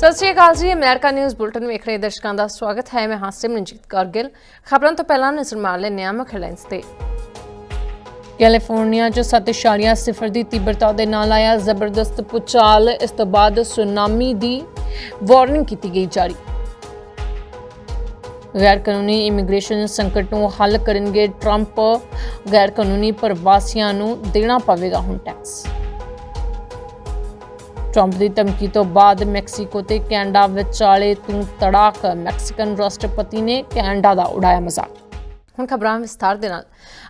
ਸਤਿ ਸ਼੍ਰੀ ਅਕਾਲ ਜੀ, America news bulletin ਵੇਖ ਰਹੇ ਦਰਸ਼ਕਾਂ ਦਾ ਸਵਾਗਤ ਹੈ। ਮੈਂ ਹਾਂ ਸਿਮਰਨਜੀਤ ਕੌਰ ਗਿੱਲ। ਖਬਰਾਂ ਤੋਂ ਪਹਿਲਾਂ ਨਜ਼ਰ ਮਾਰ ਲੈਂਦੇ ਹਾਂ ਮੁੱਖ ਹੈਡਲਾਈਨਸ ਤੇ। ਕੈਲੀਫੋਰਨੀਆ 'ਚ 7.0 ਦੀ ਤੀਬਰਤਾ ਦੇ ਨਾਲ ਆਇਆ ਜ਼ਬਰਦਸਤ ਪੁਚਾਲ। ਇਸ ਤੋਂ ਬਾਅਦ ਸੁਨਾਮੀ ਦੀ ਵਾਰਨਿੰਗ ਕੀਤੀ ਗਈ ਜਾਰੀ। ਗੈਰ ਕਾਨੂੰਨੀ ਇਮੀਗ੍ਰੇਸ਼ਨ ਸੰਕਟ ਨੂੰ ਹੱਲ ਕਰਨਗੇ ਟਰੰਪ। ਗੈਰ ਕਾਨੂੰਨੀ ਪ੍ਰਵਾਸੀਆਂ ਨੂੰ ਦੇਣਾ ਪਵੇਗਾ ਹੁਣ ਟੈਕਸ ਟਰੰਪ ਦੀ ਧਮਕੀ ਤੋਂ ਬਾਅਦ ਮੈਕਸੀਕੋ ਤੇ ਕੈਨੇਡਾ ਵਿਚਾਲੇ ਤੂੰ ਤੜਾਕ। ਮੈਕਸੀਕਨ ਰਾਸ਼ਟਰਪਤੀ ਨੇ ਕੈਨੇਡਾ ਦਾ ਉਡਾਇਆ ਮਜ਼ਾਕ। ਹੁਣ ਖਬਰਾਂ ਵਿਸਥਾਰ ਦੇ ਨਾਲ।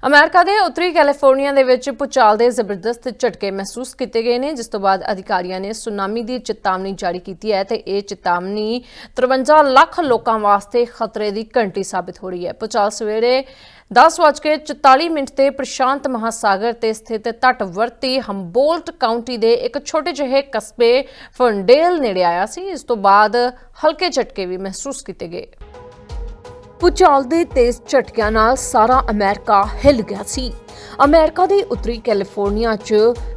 ਅਮਰੀਕਾ ਦੇ ਉੱਤਰੀ ਕੈਲੀਫੋਰਨੀਆ ਦੇ ਵਿੱਚ ਭੂਚਾਲ ਦੇ ਜ਼ਬਰਦਸਤ ਝਟਕੇ ਮਹਿਸੂਸ ਕੀਤੇ ਗਏ ਨੇ, ਜਿਸ ਤੋਂ ਬਾਅਦ ਅਧਿਕਾਰੀਆਂ ਨੇ ਸੁਨਾਮੀ ਦੀ ਚੇਤਾਵਨੀ ਜਾਰੀ ਕੀਤੀ ਹੈ ਤੇ ਇਹ ਚੇਤਾਵਨੀ 53 ਲੱਖ ਲੋਕਾਂ ਵਾਸਤੇ ਖਤਰੇ ਦੀ ਘੰਟੀ ਸਾਬਿਤ ਹੋ ਰਹੀ ਹੈ। ਭੂਚਾਲ ਸਵੇਰੇ 10:44 ਮਿੰਟ ਤੇ ਪ੍ਰਸ਼ਾਂਤ ਮਹਾਸਾਗਰ ਤੇ ਸਥਿਤ ਤਟਵਰਤੀ ਹੰਬੋਲਟ ਕਾਉਂਟੀ ਦੇ ਇੱਕ ਛੋਟੇ ਜਿਹੇ ਕਸਬੇ ਫਰਨਡੇਲ ਨੇੜੇ ਆਇਆ ਸੀ ਇਸ ਤੋਂ ਬਾਅਦ ਹਲਕੇ ਝਟਕੇ ਵੀ ਮਹਿਸੂਸ ਕੀਤੇ ਗਏ। ਭੂਚਾਲ ਦੇ ਤੇਜ਼ ਝਟਕਿਆਂ ਨਾਲ ਸਾਰਾ ਅਮਰੀਕਾ ਹਿੱਲ ਗਿਆ ਸੀ। ਅਮਰੀਕਾ ਦੇ ਉੱਤਰੀ ਕੈਲੀਫੋਰਨੀਆ 'ਚ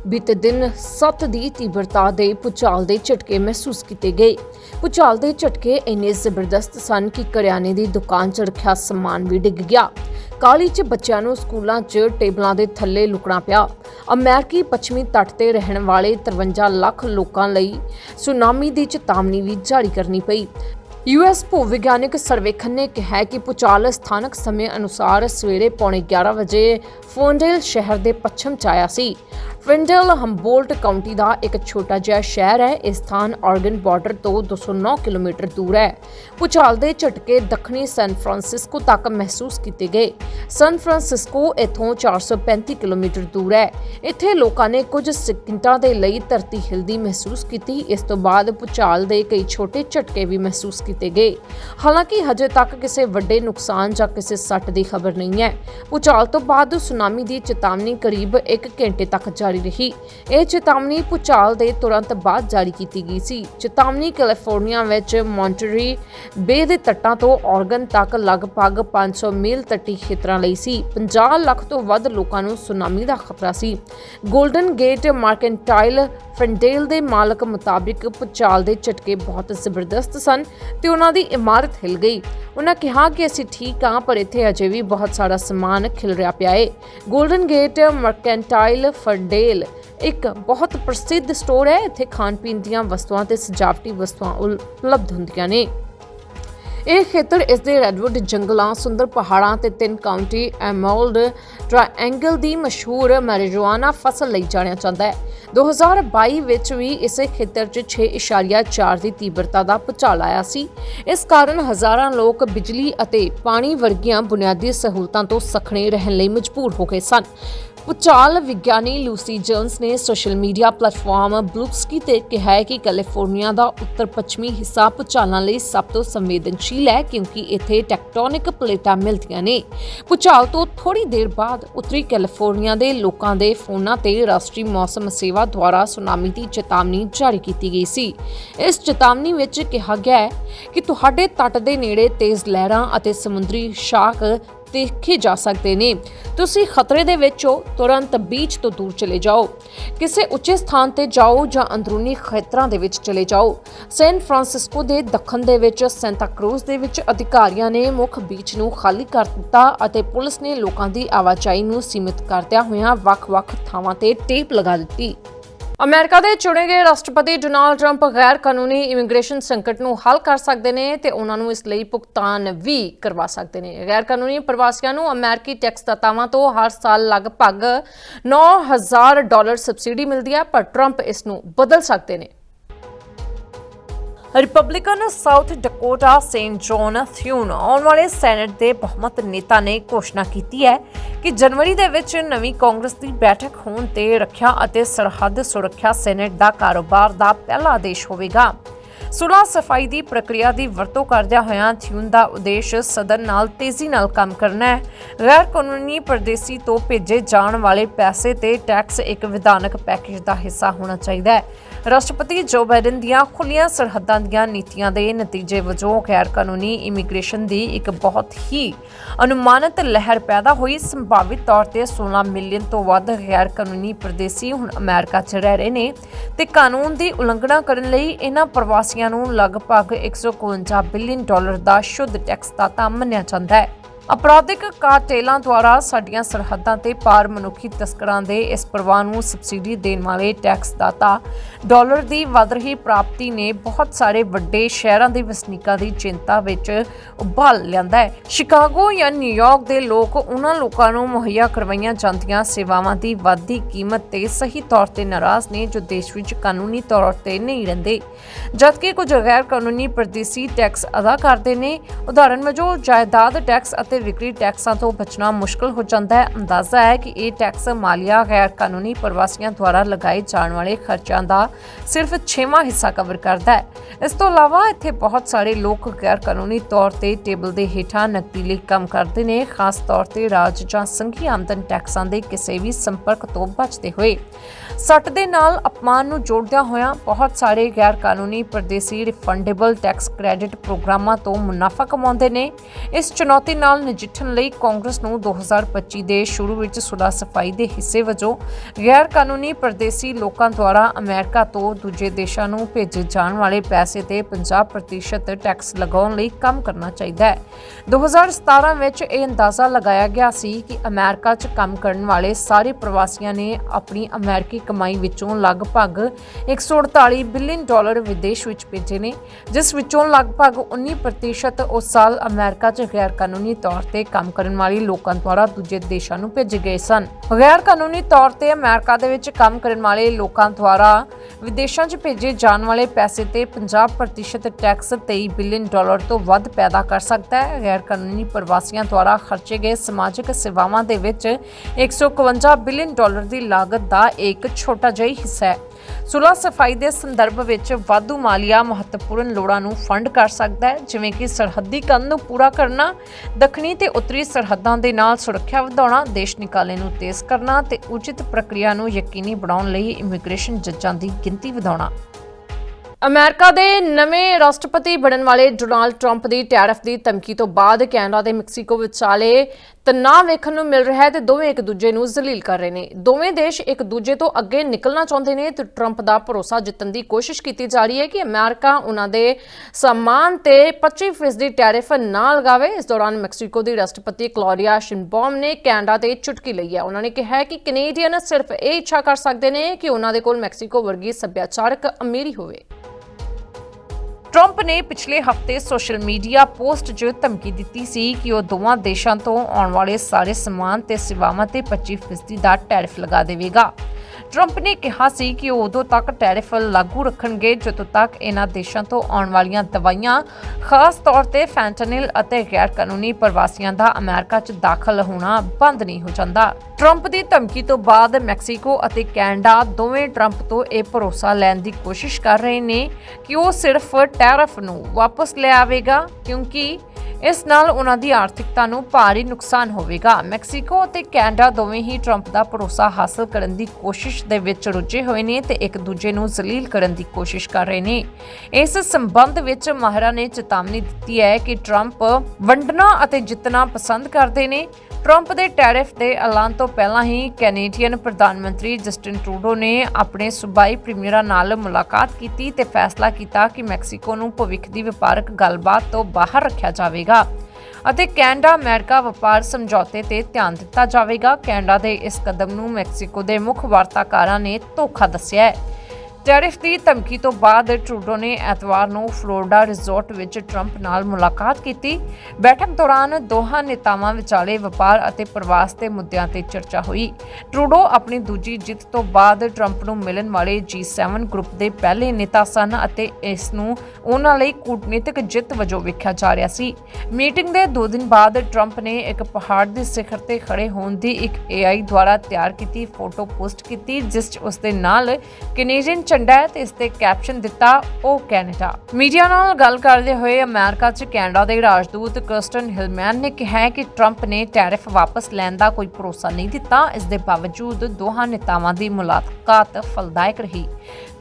ਬੀਤੇ ਦਿਨ 7 ਦੀ ਤੀਬਰਤਾ ਦੇ ਭੂਚਾਲ ਦੇ ਝਟਕੇ ਮਹਿਸੂਸ ਕੀਤੇ ਗਏ। ਭੂਚਾਲ ਦੇ ਝਟਕੇ ਇੰਨੇ ਜ਼ਬਰਦਸਤ ਸਨ ਕਿ ਕਰਿਆਨੇ ਦੀ ਦੁਕਾਨ 'ਚ ਰੱਖਿਆ ਸਮਾਨ ਵੀ ਡਿੱਗ ਗਿਆ। ਕਾਲੀ 'ਚ ਬੱਚਿਆਂ ਨੂੰ ਸਕੂਲਾਂ 'ਚ ਟੇਬਲਾਂ ਦੇ ਥੱਲੇ ਲੁਕਣਾ ਪਿਆ। ਅਮਰੀਕੀ ਪੱਛਮੀ ਤੱਟ ਤੇ ਰਹਿਣ ਵਾਲੇ 53 ਲੱਖ ਲੋਕਾਂ ਲਈ ਸੁਨਾਮੀ ਦੀ ਚੇਤਾਵਨੀ ਵੀ ਜਾਰੀ ਕਰਨੀ ਪਈ। ਯੂਐਸ ਭੂ ਵਿਗਿਆਨਕ ਸਰਵੇਖਣ ਨੇ ਕਿਹਾ ਕਿ ਪੁਚਾਲ ਸਥਾਨਕ ਸਮੇਂ ਅਨੁਸਾਰ ਸਵੇਰੇ ਪੌਣੇ 11 ਵਜੇ ਫੋਂਡੇਲ ਸ਼ਹਿਰ ਦੇ ਪੱਛਮ ਚ ਆਇਆ ਸੀ। ਫਿੰਡਲ ਹੰਬੋਲਟ ਕਾਉਂਟੀ ਦਾ ਇੱਕ ਛੋਟਾ ਜਿਹਾ ਸ਼ਹਿਰ ਹੈ। ਇਹ ਸਥਾਨ ਆਰਗਨ ਬਾਰਡਰ ਤੋਂ 209 ਕਿਲੋਮੀਟਰ ਦੂਰ ਹੈ। ਭੂਚਾਲ ਦੇ ਝਟਕੇ ਦੱਖਣੀ ਸੈਨ ਫਰਾਂਸਿਸਕੋ ਤੱਕ ਮਹਿਸੂਸ ਕੀਤੇ ਗਏ। ਸੈਨ ਫਰਾਂਸਿਸਕੋ ਇਥੋਂ 435 ਕਿਲੋਮੀਟਰ ਦੂਰ ਹੈ। ਇੱਥੇ ਲੋਕਾਂ ਨੇ ਕੁਝ ਸਕਿੰਟਾਂ ਦੇ ਲਈ ਧਰਤੀ ਹਿਲਦੀ ਮਹਿਸੂਸ ਕੀਤੀ। ਇਸ ਤੋਂ ਬਾਅਦ ਭੂਚਾਲ ਦੇ ਕਈ ਛੋਟੇ ਝਟਕੇ ਵੀ ਮਹਿਸੂਸ ਕੀਤੇ ਗਏ। ਹਾਲਾਂਕਿ ਹਜੇ ਤੱਕ ਕਿਸੇ ਵੱਡੇ ਨੁਕਸਾਨ ਜਾਂ ਕਿਸੇ ਸੱਟ ਦੀ ਖਬਰ ਨਹੀਂ ਹੈ। ਭੂਚਾਲ ਤੋਂ ਬਾਅਦ ਸੁਨਾਮੀ ਦੀ ਚੇਤਾਵਨੀ ਕਰੀਬ 1 ਘੰਟੇ ਤੱਕ ਜਾਰੀ ਰਹੀ। ਇਹ ਚੇਤਾਵਨੀ ਪੁਚਾਲ ਦੇ ਤੁਰੰਤ ਬਾਅਦ ਜਾਰੀ ਕੀਤੀ ਗਈ ਸੀ। ਚੇਤਾਵਨੀ ਕੈਲੀਫੋਰਨੀਆ ਵਿੱਚ ਮੌਂਟਰੀ ਬੇ ਦੇ ਤੱਟਾਂ ਤੋਂ ਆਰਗਨ ਤੱਕ ਲਗਭਗ 500 ਮੀਲ ਤੱਟੀ ਖੇਤਰਾਂ ਲਈ ਸੀ। 50 ਲੱਖ ਤੋਂ ਵੱਧ ਲੋਕਾਂ ਨੂੰ ਸੁਨਾਮੀ ਦਾ ਖਤਰਾ ਸੀ। 골ਡਨ ਗੇਟ ਮਾਰਕੈਂਟਾਈਲ ਫਰੰਡੇਲ ਦੇ ਮਾਲਕ ਮੁਤਾਬਿਕ ਪੁਚਾਲ ਦੇ ਝਟਕੇ ਬਹੁਤ ਜ਼ਬਰਦਸਤ ਸਨ ਤੇ ਉਹਨਾਂ ਦੀ ਇਮਾਰਤ ਹਿਲ ਗਈ। ਉਹਨਾਂ ਕਿਹਾ ਕਿ ਅਸੀਂ ਠੀਕ ਹਾਂ, ਪਰ ਇੱਥੇ ਅਜੇ ਵੀ ਬਹੁਤ ਸਾਰਾ ਸਮਾਨ ਖਿਲ ਰਿਹਾ ਪਿਆ ਏ। ਗੋਲਡਨ ਗੇਟ ਮਰਕੈਂਟਾਈਲ ਫਰਡੇਲ ਇੱਕ ਬਹੁਤ ਪ੍ਰਸਿੱਧ ਸਟੋਰ ਹੈ। ਇੱਥੇ ਖਾਣ ਪੀਣ ਦੀਆਂ ਵਸਤੂਆਂ ਤੇ ਸਜਾਵਟੀ ਵਸਤੂਆਂ ਉਪਲਬਧ ਹੁੰਦੀਆਂ ਨੇ। ਇਹ ਖੇਤਰ ਇਸ ਦੇ ਰੈਡਵੁੱਡ ਜੰਗਲਾਂ, ਸੁੰਦਰ ਪਹਾੜਾਂ ਤੇ ਤਿੰਨ ਕਾਉਂਟੀ ਐਮੋਲਡ ਟ੍ਰਾਇੰਗਲ ਦੀ ਮਸ਼ਹੂਰ ਮੈਰੀਜੁਆਨਾ ਫਸਲ ਲਈ ਜਾਣਿਆ ਜਾਂਦਾ ਹੈ। 2022 ਵਿੱਚ ਵੀ ਇਸੇ ਖੇਤਰ 'ਚ 6.4 ਦੀ ਤੀਬਰਤਾ ਦਾ ਭੂਚਾਲ ਆਇਆ ਸੀ। ਇਸ ਕਾਰਨ ਹਜ਼ਾਰਾਂ ਲੋਕ ਬਿਜਲੀ ਅਤੇ ਪਾਣੀ ਵਰਗੀਆਂ ਬੁਨਿਆਦੀ ਸਹੂਲਤਾਂ ਤੋਂ ਸਖਣੇ ਰਹਿਣ ਲਈ ਮਜਬੂਰ ਹੋ ਗਏ ਸਨ। ਭੂਚਾਲ ਵਿਗਿਆਨੀ ਲੂਸੀ ਜੋਨਸ ਨੇ ਸੋਸ਼ਲ ਮੀਡੀਆ ਪਲੇਟਫਾਰਮ ਬਲੂਕਸਕੀ ਤੇ ਕਿਹਾ ਹੈ ਕਿ ਕੈਲੀਫੋਰਨੀਆ ਦਾ ਉੱਤਰ ਪੱਛਮੀ ਹਿੱਸਾ ਭੂਚਾਲਾਂ ਲਈ ਸਭ ਤੋਂ ਸੰਵੇਦਨਸ਼ੀਲ ਹੈ ਕਿਉਂਕਿ ਇੱਥੇ ਟੈਕਟੋਨਿਕ ਪਲੇਟਾਂ ਮਿਲਦੀਆਂ ਨੇ। ਭੂਚਾਲ ਤੋਂ ਥੋੜੀ ਦੇਰ ਬਾਅਦ ਉੱਤਰੀ ਕੈਲੀਫੋਰਨੀਆ ਦੇ ਲੋਕਾਂ ਦੇ ਫੋਨਾਂ ਤੇ ਰਾਸ਼ਟਰੀ ਮੌਸਮ ਸੇਵਾ ਦੁਆਰਾ ਸੁਨਾਮੀ ਦੀ ਚੇਤਾਵਨੀ ਜਾਰੀ ਕੀਤੀ ਗਈ ਸੀ। ਇਸ ਚੇਤਾਵਨੀ ਵਿੱਚ ਕਿਹਾ ਗਿਆ ਹੈ ਕਿ ਤੁਹਾਡੇ ਤੱਟ ਦੇ ਨੇੜੇ ਤੇਜ਼ ਲਹਿਰਾਂ ਅਤੇ ਸਮੁੰਦਰੀ ਸ਼ਾਕ ਦੇਖੇ ਜਾ ਸਕਦੇ ਨੇ। ਤੁਸੀਂ ਖਤਰੇ ਦੇ ਵਿੱਚ ਹੋ, ਤੁਰੰਤ ਬੀਚ ਤੋਂ ਦੂਰ ਚਲੇ ਜਾਓ। ਕਿਸੇ ਉੱਚੇ ਸਥਾਨ ਤੇ ਜਾਓ ਜਾਂ ਅੰਦਰੂਨੀ ਖੇਤਰਾਂ ਦੇ ਵਿੱਚ ਚਲੇ ਜਾਓ। ਸੈਨ ਫਰਾਂਸਿਸਕੋ ਦੇ ਦੱਖਣ ਦੇ ਵਿੱਚ, ਸੈਂਟਾ ਕਰੂਜ਼ ਦੇ ਵਿੱਚ ਅਧਿਕਾਰੀਆਂ ਨੇ ਮੁੱਖ ਬੀਚ ਨੂੰ ਖਾਲੀ ਕਰ ਦਿੱਤਾ ਅਤੇ ਪੁਲਿਸ ਨੇ ਲੋਕਾਂ ਦੀ ਆਵਾਜਾਈ ਨੂੰ ਸੀਮਿਤ ਕਰਦਿਆਂ ਹੋਇਆਂ ਵੱਖ-ਵੱਖ ਥਾਵਾਂ ਤੇ ਟੇਪ ਲਗਾ ਦਿੱਤੀ। ਅਮਰੀਕਾ ਦੇ ਚੁਣੇ ਗਏ ਰਾਸ਼ਟਰਪਤੀ ਡੋਨਾਲਡ ਟਰੰਪ ਗੈਰ ਕਾਨੂੰਨੀ ਇਮੀਗ੍ਰੇਸ਼ਨ ਸੰਕਟ ਨੂੰ ਹੱਲ ਕਰ ਸਕਦੇ ਨੇ ਤੇ ਉਹਨਾਂ ਨੂੰ ਇਸ ਲਈ ਭੁਗਤਾਨ ਵੀ ਕਰਵਾ ਸਕਦੇ ਨੇ। ਗੈਰ ਕਾਨੂੰਨੀ ਪ੍ਰਵਾਸੀਆਂ ਨੂੰ ਅਮਰੀਕੀ ਟੈਕਸ ਦਾਤਾਵਾਂ ਤੋਂ ਹਰ ਸਾਲ ਲਗਭਗ 9000 ਡਾਲਰ ਸਬਸਿਡੀ ਮਿਲਦੀ ਹੈ, ਪਰ ਟਰੰਪ ਇਸ ਨੂੰ ਬਦਲ ਸਕਦੇ ਨੇ। Republican South Dakota Sen John Thune ਆਉਣ ਵਾਲੇ ਸੈਨੇਟ ਦੇ ਬਹੁਮਤ ਨੇਤਾ ਨੇ ਘੋਸ਼ਣਾ ਕੀਤੀ ਹੈ ਕਿ ਜਨਵਰੀ ਦੇ ਵਿੱਚ ਨਵੀਂ ਕਾਂਗਰਸ ਦੀ ਬੈਠਕ ਹੋਣ ਤੇ ਰੱਖਿਆ ਅਤੇ ਸਰਹੱਦ ਸੁਰੱਖਿਆ ਸੈਨੇਟ ਦਾ ਕਾਰੋਬਾਰ ਦਾ ਪਹਿਲਾ ਆਦੇਸ਼ ਹੋਵੇਗਾ। ਸੁਲਹ ਸਫ਼ਾਈ ਦੀ ਪ੍ਰਕਿਰਿਆ ਦੀ ਵਰਤੋਂ ਕਰਦਿਆਂ ਹੋਇਆਂ ਥਿਊਨ ਦਾ ਉਦੇਸ਼ ਸਦਨ ਨਾਲ ਤੇਜ਼ੀ ਨਾਲ ਕੰਮ ਕਰਨਾ ਹੈ। ਗੈਰ ਕਾਨੂੰਨੀ ਪਰਦੇਸੀ ਤੋਂ ਭੇਜੇ ਜਾਣ ਵਾਲੇ ਪੈਸੇ ਤੇ ਟੈਕਸ ਇੱਕ ਵਿਧਾਨਕ ਪੈਕੇਜ ਦਾ ਹਿੱਸਾ ਹੋਣਾ ਚਾਹੀਦਾ ਹੈ। ਰਾਸ਼ਟਰਪਤੀ ਜੋ ਬਾਈਡਨ ਦੀਆਂ ਖੁੱਲੀਆਂ ਸਰਹੱਦਾਂ ਦੀਆਂ ਨੀਤੀਆਂ ਦੇ ਨਤੀਜੇ ਵਜੋਂ ਗੈਰ ਕਾਨੂੰਨੀ ਇਮੀਗ੍ਰੇਸ਼ਨ ਦੀ ਇੱਕ ਬਹੁਤ ਹੀ ਅਨੁਮਾਨਿਤ ਲਹਿਰ ਪੈਦਾ ਹੋਈ, ਸੰਭਾਵਿਤ ਤੌਰ ਤੇ 16 ਮਿਲੀਅਨ ਤੋਂ ਵੱਧ ਗੈਰ ਕਾਨੂੰਨੀ ਪਰਦੇਸੀ ਹੁਣ ਅਮਰੀਕਾ 'ਚ ਰਹਿ ਰਹੇ ਨੇ ਤੇ ਕਾਨੂੰਨ ਦੀ ਉਲੰਘਣਾ ਕਰਨ ਲਈ ਇਹਨਾਂ ਪ੍ਰਵਾਸੀਆਂ ਨੂੰ ਲਗਭਗ 151 ਬਿਲੀਅਨ ਡਾਲਰ ਦਾ ਸ਼ੁੱਧ ਟੈਕਸ ਦਾਤਾ ਮੰਨਿਆ ਜਾਂਦਾ ਹੈ। ਅਪਰਾਧਿਕ ਕਾਰਟੇਲਾਂ ਦੁਆਰਾ ਸਾਡੀਆਂ ਸਰਹੱਦਾਂ ਤੇ ਪਾਰ ਮਨੁੱਖੀ ਤਸਕਰਾਂ ਦੇ ਇਸ ਪ੍ਰਵਾਹ ਨੂੰ ਸਬਸਿਡੀ ਦੇਣ ਵਾਲੇ ਟੈਕਸ ਦਾਤਾ ਡਾਲਰ ਦੀ ਵਧ ਰਹੀ ਪ੍ਰਾਪਤੀ ਨੇ ਬਹੁਤ ਸਾਰੇ ਵੱਡੇ ਸ਼ਹਿਰਾਂ ਦੇ ਵਸਨੀਕਾਂ ਦੀ ਚਿੰਤਾ ਵਿੱਚ ਉਬਾਲ ਲਿਆਂਦਾ ਹੈ। ਸ਼ਿਕਾਗੋ ਜਾਂ ਨਿਊਯਾਰਕ ਦੇ ਲੋਕ ਉਹਨਾਂ ਲੋਕਾਂ ਨੂੰ ਮੁਹੱਈਆ ਕਰਵਾਈਆਂ ਜਾਂਦੀਆਂ ਸੇਵਾਵਾਂ ਦੀ ਵੱਧਦੀ ਕੀਮਤ ਤੇ ਸਹੀ ਤੌਰ ਤੇ ਨਾਰਾਜ਼ ਨੇ ਜੋ ਦੇਸ਼ ਵਿੱਚ ਕਾਨੂੰਨੀ ਤੌਰ ਤੇ ਨਹੀਂ ਰਹਿੰਦੇ। ਜਦਕਿ ਕੁਝ ਗੈਰ ਕਾਨੂੰਨੀ ਪਰਦੇਸੀ ਟੈਕਸ ਅਦਾ ਕਰਦੇ ਨੇ, ਉਦਾਹਰਨ ਵਜੋਂ ਜਾਇਦਾਦ ਟੈਕਸ ਅਤੇ ਵਿਕਰੀ ਟੈਕਸਾਂ ਤੋਂ ਬਚਣਾ ਮੁਸ਼ਕਲ ਹੋ ਜਾਂਦਾ ਹੈ। ਅੰਦਾਜ਼ਾ ਹੈ ਕਿ ਇਹ ਟੈਕਸ ਮਾਲੀਆ ਗੈਰ ਕਾਨੂੰਨੀ ਪ੍ਰਵਾਸੀਆਂ ਦੁਆਰਾ ਲਗਾਏ ਜਾਣ ਵਾਲੇ ਖਰਚਿਆਂ ਦਾ ਸਿਰਫ 6ਵਾਂ ਹਿੱਸਾ ਕਵਰ ਕਰਦਾ ਹੈ। ਇਸ ਤੋਂ ਇਲਾਵਾ ਇੱਥੇ ਬਹੁਤ ਸਾਰੇ ਲੋਕ ਗੈਰ ਕਾਨੂੰਨੀ ਤੌਰ ਤੇ ਟੇਬਲ ਦੇ ਹੇਠਾਂ ਨਕਦੀ ਲਈ ਕੰਮ ਕਰਦੇ ਨੇ, ਖਾਸ ਤੌਰ ਤੇ ਰਾਜ ਜਾਂ ਸੰਘੀ ਆਮਦਨ ਟੈਕਸਾਂ ਦੇ ਕਿਸੇ ਵੀ ਸੰਪਰਕ ਤੋਂ ਬਚਦੇ ਹੋਏ। ਸੱਟ ਦੇ ਨਾਲ ਅਪਮਾਨ ਨੂੰ ਜੋੜਦਿਆਂ ਹੋਇਆਂ ਬਹੁਤ ਸਾਰੇ ਗੈਰ ਕਾਨੂੰਨੀ ਪਰਦੇਸੀ ਰਿਫੰਡੇਬਲ ਟੈਕਸ ਕ੍ਰੈਡਿਟ ਪ੍ਰੋਗਰਾਮਾਂ ਤੋਂ ਮੁਨਾਫਾ ਕਮਾਉਂਦੇ ਨੇ। ਇਸ ਚੁਣੌਤੀ ਨਾਲ ਨਜਿੱਠਣ ਲਈ ਕਾਂਗਰਸ ਨੂੰ 2025 ਦੇ ਸ਼ੁਰੂ ਵਿੱਚ ਸੁਲਾ ਸਫ਼ਾਈ ਦੇ ਹਿੱਸੇ ਵਜੋਂ ਗੈਰ ਕਾਨੂੰਨੀ ਪਰਦੇਸੀ ਲੋਕਾਂ ਦੁਆਰਾ ਅਮਰੀਕਾ ਤੋਂ ਦੂਜੇ ਦੇਸ਼ਾਂ ਨੂੰ ਭੇਜੇ ਜਾਣ ਵਾਲੇ ਪੈਸੇ ਤੇ 50% ਟੈਕਸ ਲਗਾਉਣ ਲਈ ਕੰਮ ਕਰਨਾ ਚਾਹੀਦਾ ਹੈ। 2017 ਵਿੱਚ ਇਹ ਅੰਦਾਜ਼ਾ ਲਗਾਇਆ ਗਿਆ ਸੀ ਕਿ ਅਮਰੀਕਾ 'ਚ ਕੰਮ ਕਰਨ ਵਾਲੇ ਸਾਰੇ ਪ੍ਰਵਾਸੀਆਂ ਨੇ ਆਪਣੀ ਅਮਰੀਕੀ ਕਮਾਈ ਵਿੱਚੋਂ ਲਗਭਗ 148 ਬਿਲੀਅਨ ਡਾਲਰ ਵਿਦੇਸ਼ ਵਿੱਚ ਭੇਜੇ ਨੇ, ਜਿਸ ਵਿੱਚੋਂ ਲਗਭਗ 19% ਉਸ ਸਾਲ ਅਮਰੀਕਾ 'ਚ ਗੈਰ ਕਾਨੂੰਨੀ ਤੌਰ ਤੇ ਕੰਮ ਕਰਨ ਵਾਲੇ ਲੋਕਾਂ ਦੁਆਰਾ ਦੂਜੇ ਦੇਸ਼ਾਂ ਨੂੰ ਭੇਜੇ ਗਏ ਸਨ। ਗੈਰ ਕਾਨੂੰਨੀ ਤੌਰ ਤੇ ਅਮਰੀਕਾ ਦੇ ਵਿੱਚ ਕੰਮ ਕਰਨ ਵਾਲੇ ਲੋਕਾਂ ਦੁਆਰਾ ਵਿਦੇਸ਼ਾਂ 'ਚ ਭੇਜੇ ਜਾਣ ਵਾਲੇ ਪੈਸੇ ਤੇ 50% ਟੈਕਸ 23 ਬਿਲੀਅਨ ਡਾਲਰ ਤੋਂ ਵੱਧ ਪੈਦਾ ਕਰ ਸਕਦਾ ਹੈ। ਗੈਰ ਕਾਨੂੰਨੀ ਪ੍ਰਵਾਸੀਆਂ ਦੁਆਰਾ ਖਰਚੇ ਗਏ ਸਮਾਜਿਕ ਸੇਵਾਵਾਂ ਦੇ ਵਿੱਚ 151 ਬਿਲੀਅਨ ਡਾਲਰ ਦੀ ਲਾਗਤ ਦਾ ਇੱਕ ਛੋਟਾ ਜਿਹਾ ਹਿੱਸਾ ਹੈ। ਸੁਲਾ ਸਫ਼ਾਈ ਦੇ ਸੰਦਰਭ ਵਿੱਚ ਵਾਧੂ ਮਾਲੀਆ ਮਹੱਤਵਪੂਰਨ ਲੋੜਾਂ ਨੂੰ ਫੰਡ ਕਰ ਸਕਦਾ ਹੈ, ਜਿਵੇਂ ਕਿ ਸਰਹੱਦੀ ਕੰਧ ਨੂੰ ਪੂਰਾ ਕਰਨਾ, ਦੱਖਣੀ ਤੇ ਉੱਤਰੀ ਸਰਹੱਦਾਂ ਦੇ ਨਾਲ ਸੁਰੱਖਿਆ ਵਧਾਉਣਾ, ਦੇਸ਼ ਨਿਕਾਲੇ ਨੂੰ ਤੇਜ਼ ਕਰਨਾ ਤੇ ਉਚਿਤ ਪ੍ਰਕਿਰਿਆ ਨੂੰ ਯਕੀਨੀ ਬਣਾਉਣ ਲਈ ਇਮੀਗ੍ਰੇਸ਼ਨ ਜੱਜਾਂ ਦੀ ਗਿਣਤੀ ਵਧਾਉਣਾ। ਅਮਰੀਕਾ ਦੇ ਨਵੇਂ ਰਾਸ਼ਟਰਪਤੀ ਬਣਨ ਵਾਲੇ ਡੋਨਾਲਡ ਟਰੰਪ ਦੀ ਟੈਰਫ ਦੀ ਧਮਕੀ ਤੋਂ ਬਾਅਦ ਕੈਨੇਡਾ ਦੇ ਮੈਕਸੀਕੋ ਵਿਚਾਲੇ ਤਣਾਅ ਵੇਖਣ ਨੂੰ ਮਿਲ ਰਿਹਾ ਹੈ ਤੇ ਦੋਵੇਂ ਇੱਕ ਦੂਜੇ ਨੂੰ ਜ਼ਲੀਲ ਕਰ ਰਹੇ ਨੇ। ਦੋਵੇਂ ਦੇਸ਼ ਇੱਕ ਦੂਜੇ ਤੋਂ ਅੱਗੇ ਨਿਕਲਣਾ ਚਾਹੁੰਦੇ ਨੇ ਤੇ ਟਰੰਪ ਦਾ ਭਰੋਸਾ ਜਿੱਤਣ ਦੀ ਕੋਸ਼ਿਸ਼ ਕੀਤੀ ਜਾ ਰਹੀ ਹੈ ਕਿ ਅਮਰੀਕਾ ਉਹਨਾਂ ਦੇ ਸਮਾਨ ਤੇ 25% ਦੀ ਟੈਰਿਫ ਨਾ ਲਗਾਵੇ। ਇਸ ਦੌਰਾਨ ਮੈਕਸੀਕੋ ਦੀ ਰਾਸ਼ਟਰਪਤੀ ਕਲੋਰੀਆ ਸ਼ਿਨਬੋਮ ਨੇ ਕੈਨੇਡਾ ਤੇ ਚੁਟਕੀ ਲਈ ਹੈ। ਉਹਨਾਂ ਨੇ ਕਿਹਾ ਕਿ ਕੈਨੇਡੀਅਨ ਸਿਰਫ ਇਹ ਇੱਛਾ ਕਰ ਸਕਦੇ ਨੇ ਕਿ ਉਹਨਾਂ ਦੇ ਕੋਲ ਮੈਕਸੀਕੋ ਵਰਗੀ ਸੱਭਿਆਚਾਰਕ ਅਮੀਰੀ ਹੋਵੇ। ਟਰੰਪ ਨੇ ਪਿਛਲੇ ਹਫ਼ਤੇ ਸੋਸ਼ਲ ਮੀਡੀਆ ਪੋਸਟ 'ਚ ਧਮਕੀ ਦਿੱਤੀ ਸੀ ਕਿ ਉਹ ਦੋਵਾਂ ਦੇਸ਼ਾਂ ਤੋਂ ਆਉਣ ਵਾਲੇ ਸਾਰੇ ਸਮਾਨ ਤੇ ਸੇਵਾਵਾਂ ਤੇ 25% ਦਾ ਟੈਰਿਫ ਲਗਾ ਦੇਵੇਗਾ। ਟਰੰਪ ਨੇ ਕਿਹਾ ਸੀ ਕਿ ਉਹ ਉਦੋਂ ਤੱਕ ਟੈਰਿਫ ਲਾਗੂ ਰੱਖਣਗੇ, ਜਦੋਂ ਤੱਕ ਇਹਨਾਂ ਦੇਸ਼ਾਂ ਤੋਂ ਆਉਣ ਵਾਲੀਆਂ ਦਵਾਈਆਂ, ਖਾਸ ਤੌਰ ਤੇ ਫੈਂਟਨਿਲ ਅਤੇ ਗੈਰ ਕਾਨੂੰਨੀ ਪ੍ਰਵਾਸੀਆਂ ਦਾ ਅਮਰੀਕਾ 'ਚ ਦਾਖਲ ਹੋਣਾ ਬੰਦ ਨਹੀਂ ਹੋ ਜਾਂਦਾ। ਟਰੰਪ ਦੀ ਧਮਕੀ ਤੋਂ ਬਾਅਦ ਮੈਕਸੀਕੋ ਅਤੇ ਕੈਨੇਡਾ ਦੋਵੇਂ ਟਰੰਪ ਤੋਂ ਇਹ ਭਰੋਸਾ ਲੈਣ ਦੀ ਕੋਸ਼ਿਸ਼ ਕਰ ਰਹੇ ਨੇ ਕਿ ਉਹ ਸਿਰਫ ਟੈਰਿਫ ਨੂੰ ਵਾਪਸ ਲੈ ਆਵੇਗਾ, ਕਿਉਂਕਿ ਇਸ ਨਾਲ ਉਹਨਾਂ ਦੀ ਆਰਥਿਕਤਾ ਨੂੰ ਭਾਰੀ ਨੁਕਸਾਨ ਹੋਵੇਗਾ। ਮੈਕਸੀਕੋ ਅਤੇ ਕੈਨੇਡਾ ਦੋਵੇਂ ਹੀ ਟਰੰਪ ਦਾ ਭਰੋਸਾ ਹਾਸਲ ਕਰਨ ਦੀ ਕੋਸ਼ਿਸ਼ ਦੇ ਵਿੱਚ ਰੁੱਝੇ ਹੋਏ ਨੇ ਤੇ ਇੱਕ ਦੂਜੇ ਨੂੰ ਜ਼ਲੀਲ ਕਰਨ ਦੀ ਕੋਸ਼ਿਸ਼ ਕਰ ਰਹੇ ਨੇ। ਇਸ ਸੰਬੰਧ ਵਿੱਚ ਮਾਹਰਾਂ ਨੇ ਚੇਤਾਵਨੀ ਦਿੱਤੀ ਹੈ ਕਿ ਟਰੰਪ ਵੰਡਣਾ ਅਤੇ ਜਿੱਤਣਾ ਪਸੰਦ ਕਰਦੇ ਨੇ। ਟਰੰਪ ਦੇ ਟੈਰਿਫ ਦੇ ਐਲਾਨ ਤੋਂ ਪਹਿਲਾਂ ਹੀ ਕੈਨੇਡੀਅਨ ਪ੍ਰਧਾਨ ਮੰਤਰੀ ਜਸਟਿਨ ਟਰੂਡੋ ਨੇ ਆਪਣੇ ਸੂਬਾਈ ਪ੍ਰੀਮੀਅਰਾਂ ਨਾਲ ਮੁਲਾਕਾਤ ਕੀਤੀ ਤੇ ਫੈਸਲਾ ਕੀਤਾ ਕਿ ਮੈਕਸੀਕੋ ਨੂੰ ਭਵਿੱਖ ਦੀ ਵਪਾਰਕ ਗੱਲਬਾਤ ਤੋਂ ਬਾਹਰ ਰੱਖਿਆ ਜਾਵੇਗਾ। ਅਤੇ ਕੈਨੇਡਾ, ਅਮਰੀਕਾ ਵਪਾਰ ਸਮਝੌਤੇ ਤੇ ਧਿਆਨ ਦਿੱਤਾ ਜਾਵੇਗਾ। ਕੈਨੇਡਾ ਦੇ ਇਸ ਕਦਮ ਨੂੰ ਮੈਕਸੀਕੋ ਦੇ ਮੁੱਖ ਵਾਰਤਾਕਾਰਾਂ ਨੇ ਧੋਖਾ ਦੱਸਿਆ ਹੈ। ਟੈਰਿਫ ਦੀ ਧਮਕੀ ਤੋਂ ਬਾਅਦ ਟਰੂਡੋ ਨੇ ਐਤਵਾਰ ਨੂੰ ਫਲੋਰਡਾ ਰਿਜ਼ੋਰਟ ਵਿੱਚ ਟਰੰਪ ਨਾਲ ਮੁਲਾਕਾਤ ਕੀਤੀ। ਬੈਠਕ ਦੌਰਾਨ ਦੋਹਾਂ ਨੇਤਾਵਾਂ ਵਿਚਾਲੇ ਵਪਾਰ ਅਤੇ ਪ੍ਰਵਾਸ ਦੇ ਮੁੱਦਿਆਂ ਤੇ ਚਰਚਾ ਹੋਈ। ਟਰੂਡੋ ਆਪਣੀ ਦੂਜੀ ਜਿੱਤ ਤੋਂ ਬਾਅਦ ਟਰੰਪ ਨੂੰ ਮਿਲਣ ਵਾਲੇ G7 ਗਰੁੱਪ ਦੇ ਪਹਿਲੇ ਨੇਤਾ ਸਨ ਅਤੇ ਇਸ ਨੂੰ ਉਹਨਾਂ ਲਈ ਕੂਟਨੀਤਿਕ ਜਿੱਤ ਵਜੋਂ ਵੇਖਿਆ ਜਾ ਰਿਹਾ ਸੀ। ਮੀਟਿੰਗ ਦੇ 2 ਦਿਨ ਬਾਅਦ ਟਰੰਪ ਨੇ ਇੱਕ ਪਹਾੜ ਦੇ ਸਿਖਰ ਤੇ ਖੜੇ ਹੋਣ ਦੀ ਇੱਕ AI ਦੁਆਰਾ ਤਿਆਰ ਕੀਤੀ ਫੋਟੋ ਪੋਸਟ ਕੀਤੀ, ਜਿਸ 'ਚ ਉਸ ਦੇ ਨਾਲ ਕੈਨੇਡੀਅਨ ਝੰਡਾ ਹੈ ਤੇ ਇਸ ਤੇ ਕੈਪਸ਼ਨ ਦਿੱਤਾ ਉਹ ਕੈਨੇਡਾ। ਮੀਡੀਆ ਨਾਲ ਗੱਲ ਕਰਦੇ ਹੋਏ ਅਮਰੀਕਾ 'ਚ ਕੈਨੇਡਾ ਦੇ ਰਾਜਦੂਤ ਕ੍ਰਿਸਟਨ ਹਿਲਮੈਨ ਨੇ ਕਿਹਾ ਕਿ ਟਰੰਪ ਨੇ ਟੈਰਿਫ ਵਾਪਸ ਲੈਣ ਦਾ ਕੋਈ ਭਰੋਸਾ ਨਹੀਂ ਦਿੱਤਾ। ਇਸ ਦੇ ਬਾਵਜੂਦ ਦੋਹਾਂ ਨੇਤਾਵਾਂ ਦੀ ਮੁਲਾਕਾਤ ਫਲਦਾਇਕ ਰਹੀ।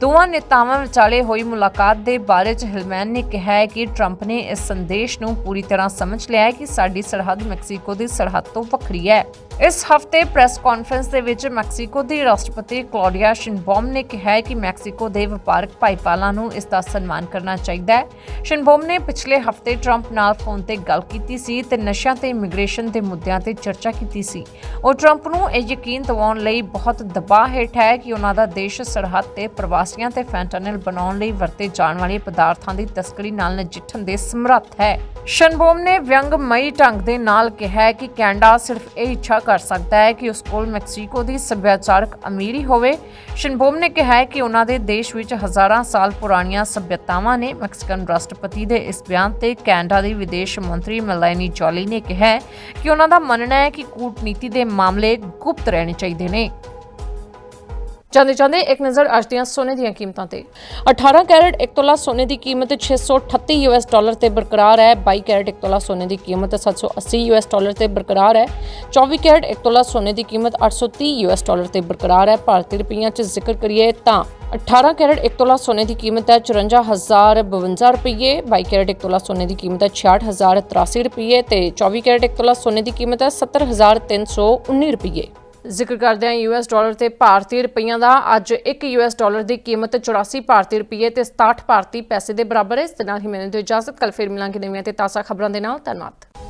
ਦੋਵਾਂ ਨੇਤਾਵਾਂ ਵਿਚਾਲੇ ਹੋਈ ਮੁਲਾਕਾਤ ਦੇ ਬਾਰੇ ਚ ਹਿਲਮੈਨ ਨੇ ਕਿਹਾ ਹੈ ਕਿ ਟਰੰਪ ਨੇ ਇਸ ਸੰਦੇਸ਼ ਨੂੰ ਪੂਰੀ ਤਰ੍ਹਾਂ ਸਮਝ ਲਿਆ ਹੈ ਕਿ ਸਾਡੀ ਸਰਹੱਦ ਮੈਕਸੀਕੋ ਦੀ ਸਰਹੱਦ ਤੋਂ ਵੱਖਰੀ ਹੈ। ਇਸ ਹਫ਼ਤੇ ਪ੍ਰੈਸ ਕਾਨਫਰੰਸ ਦੇ ਵਿੱਚ ਮੈਕਸੀਕੋ ਦੀ ਰਾਸ਼ਟਰਪਤੀ ਕਲੌਡੀਆ ਸ਼ਿਨਬੋਮ ਨੇ ਕਿਹਾ ਹੈ ਕਿ ਮੈਕਸੀਕੋ ਦੇ ਵਪਾਰਕ ਭਾਈਪਾਲਾਂ ਨੂੰ ਇਸ ਦਾ ਸਨਮਾਨ ਕਰਨਾ ਚਾਹੀਦਾ ਹੈ। ਸ਼ਿਨਬੋਮ ਨੇ ਪਿਛਲੇ ਹਫ਼ਤੇ ਟਰੰਪ ਨਾਲ ਫੋਨ ਤੇ ਗੱਲ ਕੀਤੀ ਸੀ ਤੇ ਨਸ਼ਿਆਂ ਤੇ ਇਮੀਗ੍ਰੇਸ਼ਨ ਦੇ ਮੁੱਦਿਆਂ ਤੇ ਚਰਚਾ ਕੀਤੀ ਸੀ। ਉਹ ਟਰੰਪ ਨੂੰ ਇਹ ਯਕੀਨ ਦਿਵਾਉਣ ਲਈ ਬਹੁਤ ਦਬਾਅ ਹੇਠ ਹੈ ਕਿ ਉਹਨਾਂ ਦਾ ਦੇਸ਼ ਸਰਹੱਦ ਤੇ ਪ੍ਰਵਾਸ ਪ੍ਰਵਾਸੀਆਂ ਤੇ ਫੈਂਟਨਲ ਬਣਾਉਣ ਲਈ ਵਰਤੇ ਜਾਣ ਵਾਲੇ ਪਦਾਰਥਾਂ ਦੀ ਤਸਕਰੀ ਨਾਲ ਨਜਿੱਠਣ ਦੇ ਸਮਰੱਥ ਹੈ। ਸ਼ਨਬੋਮ ਨੇ ਵਿਅੰਗਮਈ ਢੰਗ ਦੇ ਨਾਲ ਕਿਹਾ ਕਿ ਕੈਨੇਡਾ ਸਿਰਫ ਇਹ ਇੱਛਾ ਕਰ ਸਕਦਾ ਹੈ ਕਿ ਉਸ ਕੋਲ ਮੈਕਸੀਕੋ ਦੀ ਸੱਭਿਆਚਾਰਕ ਅਮੀਰੀ ਹੋਵੇ। ਸ਼ਨਬੋਮ ਨੇ ਕਿਹਾ ਹੈ ਕਿ ਉਹਨਾਂ ਦੇ ਦੇਸ਼ ਵਿੱਚ ਹਜ਼ਾਰਾਂ ਸਾਲ ਪੁਰਾਣੀਆਂ ਸੱਭਿਅਤਾਵਾਂ ਨੇ ਮੈਕਸੀਕਨ ਰਾਸ਼ਟਰਪਤੀ ਦੇ ਇਸ ਬਿਆਨ ਤੇ ਕੈਨੇਡਾ ਦੀ ਵਿਦੇਸ਼ ਮੰਤਰੀ ਮੈਲਾਨੀ ਜੋਲੀ ਨੇ ਕਿਹਾ ਕਿ ਉਹਨਾਂ ਦਾ ਮੰਨਣਾ ਹੈ ਕਿ ਕੂਟਨੀਤੀ ਦੇ ਮਾਮਲੇ ਗੁਪਤ ਰਹਿਣੇ ਚਾਹੀਦੇ ਨੇ। ਜਾਂਦੇ ਜਾਂਦੇ ਇੱਕ ਨਜ਼ਰ ਅੱਜ ਦੀਆਂ ਸੋਨੇ ਦੀਆਂ ਕੀਮਤਾਂ ਤੇ। 18 ਕੈਰਟ 1 ਤੋਲਾ ਸੋਨੇ ਦੀ ਕੀਮਤ 638 ਯੂਐਸ ਡਾਲਰ ਤੇ ਬਰਕਰਾਰ ਹੈ। 22 ਕੈਰਟ 1 ਤੋਲਾ ਸੋਨੇ ਦੀ ਕੀਮਤ 780 ਯੂਐਸ ਡਾਲਰ ਤੇ ਬਰਕਰਾਰ ਹੈ। 24 ਕੈਰਟ 1 ਤੋਲਾ ਸੋਨੇ ਦੀ ਕੀਮਤ 830 ਯੂਐਸ ਡਾਲਰ ਤੇ ਬਰਕਰਾਰ ਹੈ। ਭਾਰਤੀ ਰੁਪਈਆ 'ਚ ਜ਼ਿਕਰ ਕਰੀਏ ਤਾਂ 18 ਕੈਰਟ 1 ਤੋਲਾ ਸੋਨੇ ਦੀ ਕੀਮਤ ਹੈ 54052 ਰੁਪਏ 22 ਕੈਰਟ 1 ਤੋਲਾ ਸੋਨੇ ਦੀ ਕੀਮਤ ਹੈ 66083 ਰੁਪਏ ਤੇ 24 ਕੈਰਟ 1 ਤੋਲਾ ਸੋਨੇ ਦੀ ਕੀਮਤ ਹੈ 70319 ਰੁਪਏ ਜ਼ਿਕਰ ਕਰਦਿਆਂ ਹਾਂ ਯੂਐਸ ਡਾਲਰ ਤੇ ਭਾਰਤੀ ਰੁਪਈਆਂ ਦਾ। ਅੱਜ 1 ਯੂਐਸ ਡਾਲਰ ਦੀ ਕੀਮਤ 84 ਭਾਰਤੀ ਰੁਪਈਏ ਤੇ 67 ਭਾਰਤੀ ਪੈਸੇ ਦੇ ਬਰਾਬਰ ਹੈ। ਇਸ ਦੇ ਨਾਲ ਹੀ ਮੈਨੂੰ ਦਿਓ ਇਜਾਜ਼ਤ। ਕੱਲ ਫਿਰ ਮਿਲਾਂਗੇ ਨਵੀਆਂ ਤੇ ਤਾਜ਼ਾ ਖਬਰਾਂ ਦੇ ਨਾਲ। ਧੰਨਵਾਦ।